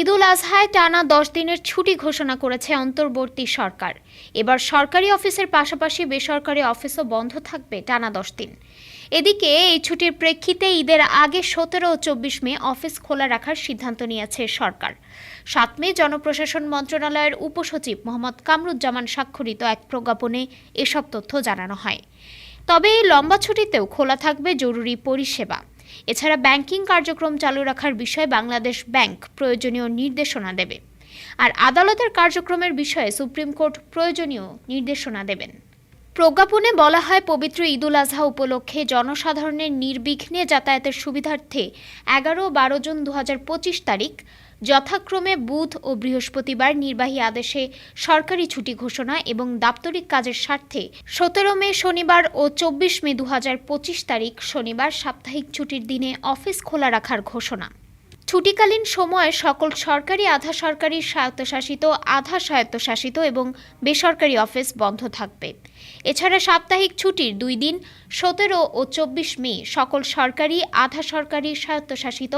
ঈদুল আজহায় টানা দশ দিনের ছুটি ঘোষণা করেছে অন্তর্বর্তী সরকার। এবার সরকারি অফিসের পাশাপাশি বেসরকারি অফিসও বন্ধ থাকবে টানা দশ দিন। এদিকে এই ছুটির প্রেক্ষিতে ঈদের আগে সতেরো ও চব্বিশ মে অফিস খোলা রাখার সিদ্ধান্ত নিয়েছে সরকার। সাত মে জনপ্রশাসন মন্ত্রণালয়ের উপসচিব মোহাম্মদ কামরুজ্জামান স্বাক্ষরিত এক প্রজ্ঞাপনে এসব তথ্য জানানো হয়। তবে এই লম্বা ছুটিতেও খোলা থাকবে জরুরি পরিষেবা। এছাড়া ব্যাংকিং কার্যক্রম চালু রাখার বিষয়ে বাংলাদেশ ব্যাংক প্রয়োজনীয় নির্দেশনা দেবে। আর আদালতের কার্যক্রমের বিষয়ে সুপ্রিম কোর্ট প্রয়োজনীয় নির্দেশনা দেবেন। প্রজ্ঞাপনে বলা হয় পবিত্র ঈদুল আজহা উপলক্ষে জনসাধারণের নির্বিঘ্নে যাতায়াতের সুবিধার্থে এগারো বারো জুন দু হাজার পঁচিশ তারিখ যথাক্রমে বুধ ও বৃহস্পতিবার নির্বাহী আদেশে সরকারি ছুটি ঘোষণা এবং দাপ্তরিক কাজের স্বার্থে সতেরো মে শনিবার ও চব্বিশ মে দু হাজার পঁচিশ তারিখ শনিবার সাপ্তাহিক ছুটির দিনে অফিস খোলা রাখার ঘোষণা। ছুটিকালীন সময়ে সকল সরকারি, আধা সরকারি স্বায়ত্তশাসিত, আধা স্বায়ত্তশাসিত এবং বেসরকারি অফিস বন্ধ থাকবে। এছাড়া সাপ্তাহিক ছুটির দুই দিন, সতেরো ও চব্বিশ মে, সকল সরকারি, আধা সরকারি স্বায়ত্তশাসিত,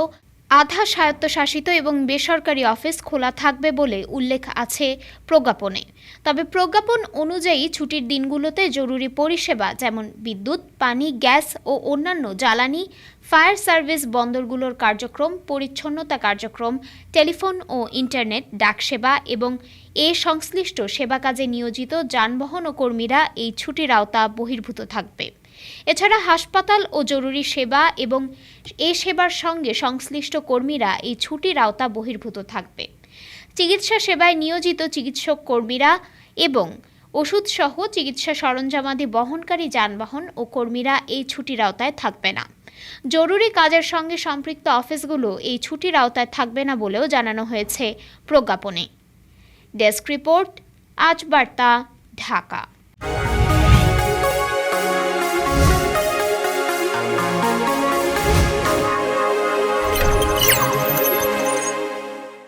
আধা স্বায়ত্তশাসিত এবং বেসরকারি অফিস খোলা থাকবে বলে উল্লেখ আছে প্রজ্ঞাপনে। তবে প্রজ্ঞাপন অনুযায়ী ছুটির দিনগুলোতে জরুরি পরিষেবা যেমন বিদ্যুৎ, পানি, গ্যাস ও অন্যান্য জ্বালানি ফায়ার সার্ভিস বন্দরগুলোর কার্যক্রম, পরিচ্ছন্নতা কার্যক্রম, টেলিফোন ও ইন্টারনেট ডাকসেবা এবং এ সংশ্লিষ্ট সেবা কাজে নিয়োজিত যানবাহন ও কর্মীরা এই ছুটির আওতা বহির্ভূত থাকবে। এছাড়া হাসপাতাল ও জরুরি সেবা এবং এ সেবার সঙ্গে সংশ্লিষ্ট কর্মীরা এই ছুটির আওতা বহির্ভূত থাকবে। চিকিৎসা সেবায় নিয়োজিত চিকিৎসক কর্মীরা এবং ওষুধসহ চিকিৎসা সরঞ্জামাদি বহনকারী যানবাহন ও কর্মীরা এই ছুটির আওতায় থাকবে না। জরুরি কাজের সঙ্গে সম্পৃক্ত অফিসগুলো এই ছুটির আওতায় থাকবে না বলেও জানানো হয়েছে প্রজ্ঞাপনে। ডেস্ক রিপোর্ট, আজ বার্তা, ঢাকা।